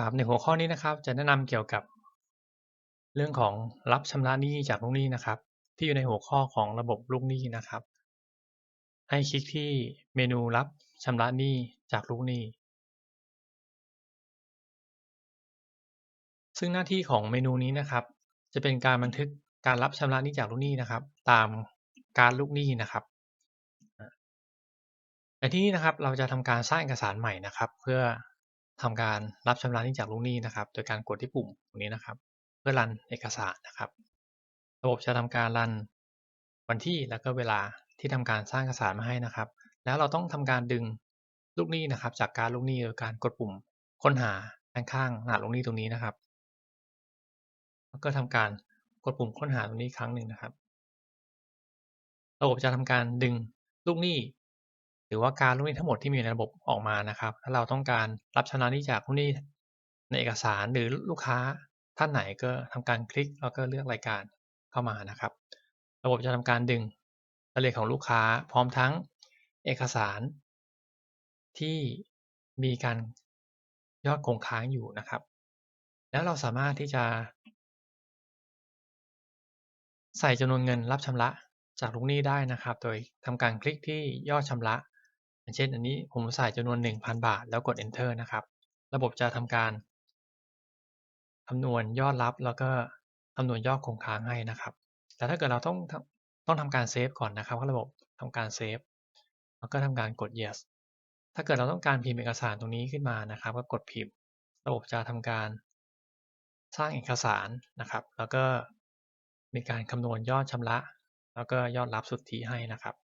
ครับในหัวข้อนี้นะครับจะแนะนำเกี่ยวกับ เรื่องของรับชำระหนี้จากลูกหนี้นะครับ ที่อยู่ในหัวข้อของระบบลูกหนี้นะครับ ให้คลิกที่เมนูรับชำระหนี้จากลูกหนี้ ซึ่งหน้าที่ของเมนูนี้นะครับ จะเป็นการบันทึกการรับชำระหนี้จากลูกหนี้นะครับ ตามการลูกหนี้นะครับในที่นี้นะครับเราจะทำการสร้างเอกสารใหม่นะครับ เพื่อ ทำการรับชำระหนี้จากลูกหนี้นะครับ โดยการกดที่ปุ่มตรงนี้นะครับ เพื่อรันเอกสารนะครับ ระบบจะทำการรันวันที่แล้วก็เวลาที่ทำการสร้างเอกสารมาให้นะครับ แล้วเราต้องทำการดึงลูกหนี้นะครับ จากการลูกหนี้โดยการกดปุ่มค้นหาด้านข้างรหัสลูกหนี้ตรงนี้นะครับแล้วก็ทำการกดปุ่มค้นหาตรงนี้ครั้งหนึ่งนะครับ ระบบจะทำการดึงลูกหนี้ รือว่าการลูกหนี้ทั้งหมดที่มีในระบบออกมานะครับ ถ้าเราต้องการรับชำระหนี้จากลูกหนี้ในเอกสารหรือลูกค้าท่านไหนก็ทำการคลิกแล้วก็เลือกรายการเข้ามานะครับ ระบบจะทำการดึงรายละเอียดของลูกค้า พร้อมทั้งเอกสาร ที่มีการยอดคงค้างอยู่นะครับ แล้วเราสามารถที่จะ ใส่จำนวนเงินรับชำระจากลูกหนี้ได้นะครับ โดยทำการคลิกที่ยอดชำระ อย่างเช่นอันนี้ผมใส่จำนวน 1,000 บาท แล้วกด enter นะครับ ระบบจะทำการคำนวณยอดรับแล้วก็คำนวณยอดคงค้างให้นะครับ แต่ถ้าเกิดเราต้องต้องทำการเซฟก่อนนะครับระบบทำการเซฟแล้วก็ทำการกด yes ถ้าเกิดเราต้องการพิมพ์เอกสารตรงนี้ขึ้นมานะครับ ก็กดพิมพ์ ระบบจะทำการสร้างเอกสารนะครับ แล้วก็มีการคำนวณยอดชำระ แล้วก็ยอดรับสุทธิให้นะครับ